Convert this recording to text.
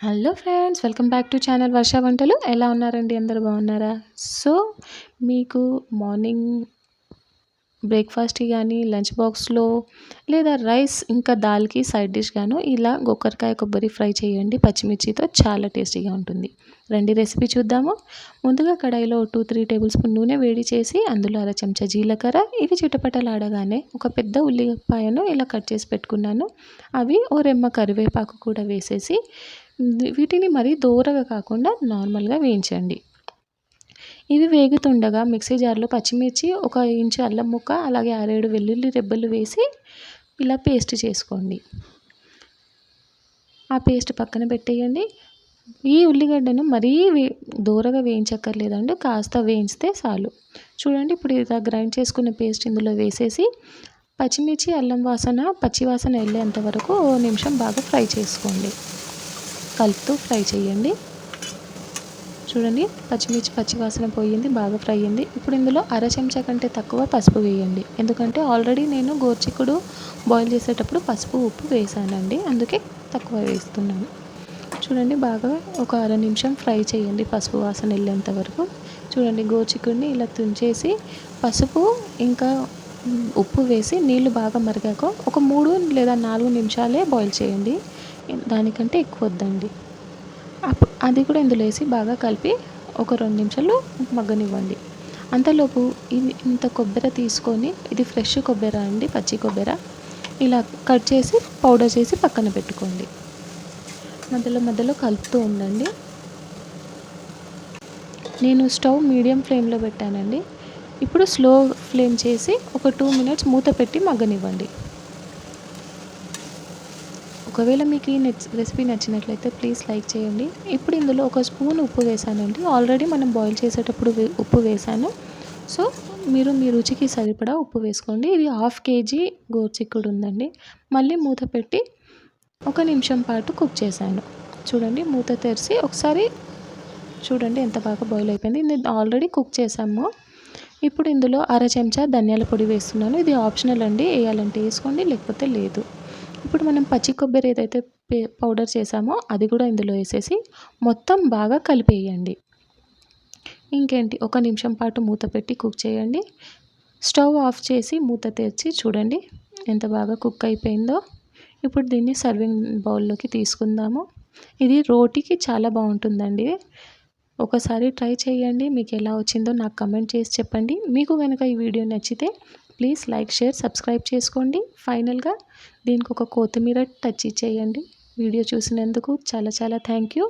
Hello friends welcome back to channel Varsha వంటలు. ఎలా ఉన్నారండి? అందరు బాగున్నారా? సో మీకు మార్నింగ్ బ్రేక్ఫాస్ట్కి కానీ లంచ్ బాక్స్లో లేదా రైస్ ఇంకా దాల్కి సైడ్ డిష్ గాను ఇలా గొక్కరకాయ కొబ్బరి ఫ్రై చేయండి. పచ్చిమిర్చితో చాలా టేస్టీగా ఉంటుంది. రండి రెసిపీ చూద్దాము. ముందుగా కడాయిలో టూ త్రీ టేబుల్ స్పూన్ నూనె వేడి చేసి అందులో అర చెంచా జీలకర్ర. ఇవి చిటపటలాడగానే ఒక పెద్ద ఉల్లిపాయను ఇలా కట్ చేసి పెట్టుకున్నాను. అవి ఓ రెమ్మ కరివేపాకు కూడా వేసేసి వీటిని మరీ దూరగా కాకుండా నార్మల్గా వేయించండి. ఇవి వేగుతుండగా మిక్సీ జార్లో పచ్చిమిర్చి ఒక ఇంచు అల్లం ముక్క అలాగే ఆరేడు వెల్లుల్లి రెబ్బలు వేసి ఇలా పేస్ట్ చేసుకోండి. ఆ పేస్ట్ పక్కన పెట్టేయండి. ఈ ఉల్లిగడ్డను మరీ వే దూరగా వేయించక్కర్లేదండి కాస్త వేయించితే చాలు. చూడండి ఇప్పుడు ఇలా గ్రైండ్ చేసుకున్న పేస్ట్ ఇందులో వేసేసి పచ్చిమిర్చి అల్లం వాసన పచ్చి వాసన వెళ్ళేంత వరకు ఓ నిమిషం బాగా ఫ్రై చేసుకోండి. కలుపుతూ ఫ్రై చేయండి. చూడండి పచ్చిమిర్చి పచ్చివాసన పోయింది బాగా ఫ్రై అయింది. ఇప్పుడు ఇందులో అర చెంచా కంటే తక్కువ పసుపు వేయండి. ఎందుకంటే ఆల్రెడీ నేను గోర్చిక్కుడు బాయిల్ చేసేటప్పుడు పసుపు ఉప్పు వేసానండి. అందుకే తక్కువ వేస్తున్నాను. చూడండి బాగా ఒక అర నిమిషం ఫ్రై చేయండి పసుపు వాసన వెళ్ళేంత వరకు. చూడండి గోచిక్కుడిని ఇలా తుంచేసి పసుపు ఇంకా ఉప్పు వేసి నీళ్ళు బాగా మరిగాక ఒక మూడు లేదా నాలుగు నిమిషాలే బాయిల్ చేయండి. దానికంటే ఎక్కువ వద్దండి. అది కూడా ఇందులో వేసి బాగా కలిపి ఒక రెండు నిమిషాలు మగ్గనివ్వండి. అంతలోపు ఇది ఇంత కొబ్బరి తీసుకొని ఇది ఫ్రెష్ కొబ్బరి అండి పచ్చి కొబ్బరి. ఇలా కట్ చేసి పౌడర్ చేసి పక్కన పెట్టుకోండి. మధ్యలో మధ్యలో కలుపుతూ ఉండండి. నేను స్టవ్ మీడియం ఫ్లేమ్లో పెట్టానండి. ఇప్పుడు స్లో ఫ్లేమ్ చేసి ఒక టూ మినిట్స్ మూత పెట్టి మగ్గనివ్వండి. ఒకవేళ మీకు ఈ రెసిపీ నచ్చినట్లయితే ప్లీజ్ లైక్ చేయండి. ఇప్పుడు ఇందులో ఒక స్పూన్ ఉప్పు వేసానండి. ఆల్రెడీ మనం బాయిల్ చేసేటప్పుడు ఉప్పు వేసాను. సో మీరు మీ రుచికి సరిపడా ఉప్పు వేసుకోండి. ఇది హాఫ్ కేజీ గోర్చిక్కుడు ఉందండి. మళ్ళీ మూత పెట్టి ఒక నిమిషం పాటు కుక్ చేశాను. చూడండి మూత తెరిచి ఒకసారి చూడండి ఎంత బాగా బాయిల్ అయిపోయింది. ఇది ఆల్రెడీ కుక్ చేసాము ఇప్పుడు ఇందులో అర చెంచా ధనియాల పొడి వేస్తున్నాను. ఇది ఆప్షనల్ అండి. వేయాలంటే వేసుకోండి లేకపోతే లేదు. ఇప్పుడు మనం పచ్చి కొబ్బరి ఏదైతే పౌడర్ చేసామో అది కూడా ఇందులో వేసేసి మొత్తం బాగా కలిపేయండి. ఇంకేంటి ఒక నిమిషం పాటు మూత పెట్టి కుక్ చేయండి. స్టవ్ ఆఫ్ చేసి మూత తెరిచి చూడండి ఎంత బాగా కుక్ అయిపోయిందో. ఇప్పుడు దీన్ని సర్వింగ్ బౌల్లోకి తీసుకుందాము. ఇది రోటీకి చాలా బాగుంటుందండి. ఒకసారి ట్రై చేయండి మీకు ఎలా వచ్చిందో నాకు కమెంట్ చేసి చెప్పండి. మీకు కనుక ఈ వీడియో నచ్చితే ప్లీజ్ లైక్ షేర్ సబ్స్క్రైబ్ చేసుకోండి. ఫైనల్గా దీనికి ఒక కొత్తిమీర టచ్ ఇచ్చేయండి వీడియో చూసినందుకు చాలా చాలా థ్యాంక్ యూ.